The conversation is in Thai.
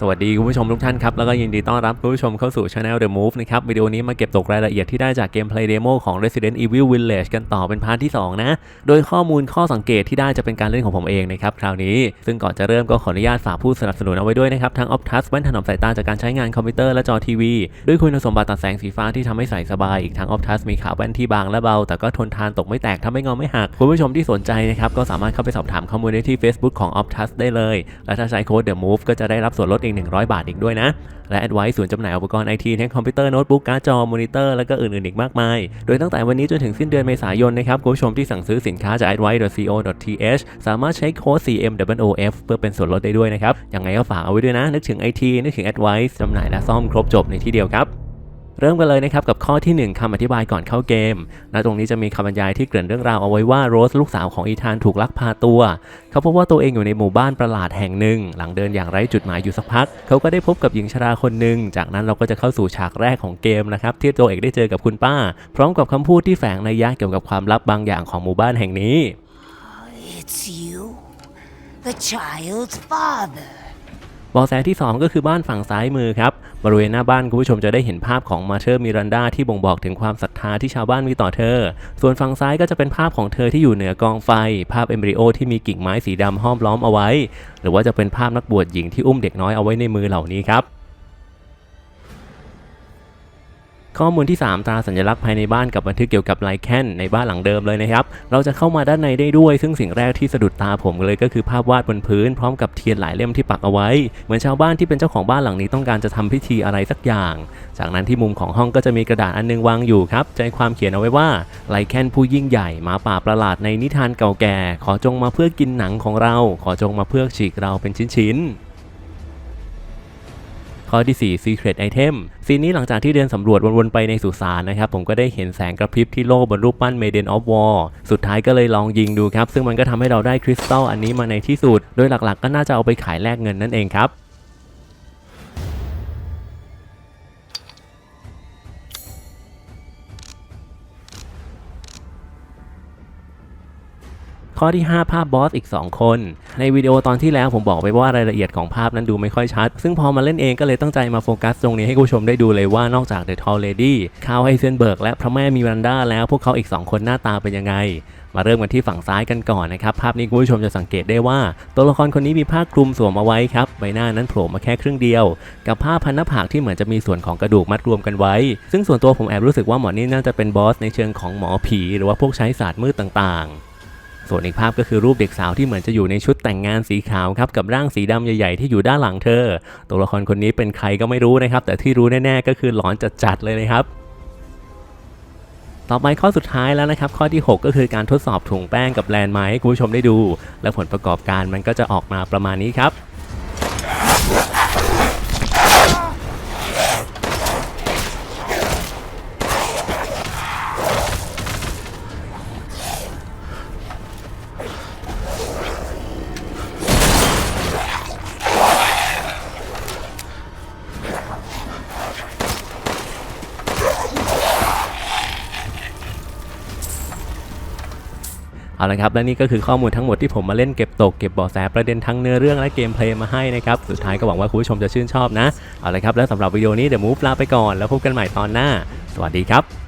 สวัสดีคุณผู้ชมทุกท่านครับ แล้วก็ยินดีต้อนรับคุณผู้ชมเข้าสู่ Channel The Move นะครับ วิดีโอนี้มาเก็บตกรายละเอียดที่ได้จากเกมเพลย์เดโมของ Resident Evil Village กันต่อเป็นพาร์ทที่ 2 นะ โดยข้อมูลข้อสังเกตที่ได้จะเป็นการเล่นของผมเองนะครับ คราวนี้ ซึ่งก่อนจะเริ่มก็ขออนุญาตฝากผู้สนับสนุนเอาไว้ด้วยนะครับ ทั้ง Optus แว่นถนอมสายตาจากการใช้งานคอมพิวเตอร์และจอทีวี ด้วยคุณสมบัติตัดแสงสีฟ้าที่ทำให้ใส่สบายอีกทั้ง Optus มีขาแว่นที่บางและเบา แต่ก็ทนทานตกไม่แตกทำให้งอไม่หักคุณผู้ชมที่สนใจนะครับก็สามารถเข้าไปสอบถามข้อมูลได้ที่ Facebook ของ Optus ได้เลย และถ้าใช้โค้ด The Move ก็จะได้รับส่วนลดอีก100 บาทอีกด้วยนะ และแอดไวส์ส่วนจำหน่ายอุปกรณ์ไอทีทั้งคอมพิวเตอร์โน้ตบุ๊กการ์ดจอมอนิเตอร์และก็อื่นๆอีกมากมาย โดยตั้งแต่วันนี้จนถึงสิ้นเดือนเมษายนนะครับคุณผู้ชมที่สั่งซื้อสินค้าจาก advice.co.th สามารถใช้โค้ด CMWOF เพื่อเป็นส่วนลดได้ด้วยนะครับยังไงก็ฝากเอาไว้ด้วยนะ นึกถึงไอทีนึกถึง Advice จำหน่ายและซ่อมครบจบในที่เดียวครับ เริ่มกันเลยนะครับกับข้อที่ 1คำอธิบายก่อนเข้าเกมและตรงนี้จะมีคำบรรยายที่เกริ่นเรื่องราวเอาไว้ว่าโรสลูกสาวของอีธานถูกลักพาตัว เขาพบว่าตัวเองอยู่ในหมู่บ้านประหลาดแห่งหนึ่ง หลังเดินอย่างไร้จุดหมายอยู่สักพัก เขาก็ได้พบกับหญิงชราคนหนึ่ง จากนั้นเราก็จะเข้าสู่ฉากแรกของเกมนะครับที่ตัวเอกได้เจอกับคุณป้า พร้อมกับคำพูดที่แฝงนัยยะเกี่ยวกับความลับบางอย่างของหมู่บ้านแห่งนี้ It's you, the child's father. เบาะแสที่ 2 ก็คือบ้านฝั่งซ้ายมือครับ บริเวณหน้าบ้านคุณผู้ชมจะได้เห็นภาพของมาเธอร์มิรันดาที่บ่งบอกถึงความศรัทธาที่ชาวบ้านมีต่อเธอ ส่วนฝั่งซ้ายก็จะเป็นภาพของเธอที่อยู่เหนือกองไฟ ภาพเอมบริโอที่มีกิ่งไม้สีดำห้อมล้อมเอาไว้ หรือว่าจะเป็นภาพนักบวชหญิงที่อุ้มเด็กน้อยเอาไว้ในมือเหล่านี้ครับ ข้อมูลที่ 3 ตราสัญลักษณ์ภายในบ้านกับบันทึกเกี่ยวกับไลแคนในบ้านหลังเดิมเลยนะครับ เราจะเข้ามาด้านในได้ด้วย ซึ่งสิ่งแรกที่สะดุดตาผมเลยก็คือภาพวาดบนพื้นพร้อมกับเทียนหลายเล่มที่ปักเอาไว้ เหมือนชาวบ้านที่เป็นเจ้าของบ้านหลังนี้ต้องการจะทำพิธีอะไรสักอย่าง จากนั้นที่มุมของห้องก็จะมีกระดาษอันนึงวางอยู่ครับ ใจความเขียนเอาไว้ว่าไลแคนผู้ยิ่งใหญ่หมาป่าประหลาดในนิทานเก่าแก่ ขอจงมาเพื่อกินหนังของเรา ขอจงมาเพื่อฉีกเราเป็นชิ้นๆ ข้อที่ 4 Secret Item ซีนนี้หลังจากที่เดินสำรวจวนๆไปในสุสานนะครับ ผมก็ได้เห็นแสงกระพริบที่โล่บนรูปปั้น Maiden of War สุดท้ายก็เลยลองยิงดูครับ ซึ่งมันก็ทำให้เราได้คริสตัลอันนี้มาในที่สุด โดยหลักๆ ก็น่าจะเอาไปขายแลกเงินนั่นเองครับ ข้อที่ 5 ภาพบอสอีก 2 คน ในวิดีโอตอนที่แล้วผมบอกไปว่ารายละเอียดของภาพนั้นดูไม่ค่อยชัด ซึ่งพอมาเล่นเองก็เลยตั้งใจมาโฟกัสตรงนี้ให้ผู้ชมได้ดูเลยว่านอกจาก The Tall Lady คาวไฮเซนเบิร์กและพระแม่มิรันดาแล้วพวกเขาอีก 2 คนหน้าตาเป็นยังไงมาเริ่มกันที่ฝั่งซ้ายกันก่อนนะครับ ภาพนี้คุณผู้ชมจะสังเกตได้ว่า ตัวละครคนนี้มีผ้าคลุมสวมเอาไว้ครับ ใบหน้านั้นโผล่มาแค่ครึ่งเดียว กับผ้าพันหน้าผากที่เหมือนจะมีส่วนของกระดูกมัดรวมกันไว้ ซึ่งส่วนตัวผมแอบรู้สึกว่าหมอนี่น่าจะเป็นบอสในเชิงของหมอผี หรือว่าพวกใช้ศาสตร์มืดต่างๆ ส่วนอีกภาพก็คือรูปเด็กสาวที่เหมือนจะอยู่ในชุดแต่งงานสีขาวครับกับร่างสีดำใหญ่ๆที่อยู่ด้านหลังเธอ ตัวละครคนนี้เป็นใครก็ไม่รู้นะครับ แต่ที่รู้แน่ๆก็คือหลอนจัดๆเลยนะครับต่อไปข้อสุดท้ายแล้วนะครับ ข้อที่ 6 ก็คือการทดสอบถุงแป้งกับแลนด์ไม้ให้คุณผู้ชมได้ดู และผลประกอบการมันก็จะออกมาประมาณนี้ครับ เอาละครับและนี่ก็คือข้อมูลทั้งหมดที่ผมมาเล่นเก็บตกเก็บเบาะแสประเด็นทั้งเนื้อเรื่องและเกมเพลย์มาให้นะครับสุดท้ายก็หวังว่าคุณผู้ชมจะชื่นชอบนะเอาละครับและสำหรับวิดีโอนี้เดี๋ยวมูฟลาไปก่อนแล้วพบกันใหม่ตอนหน้า สวัสดีครับ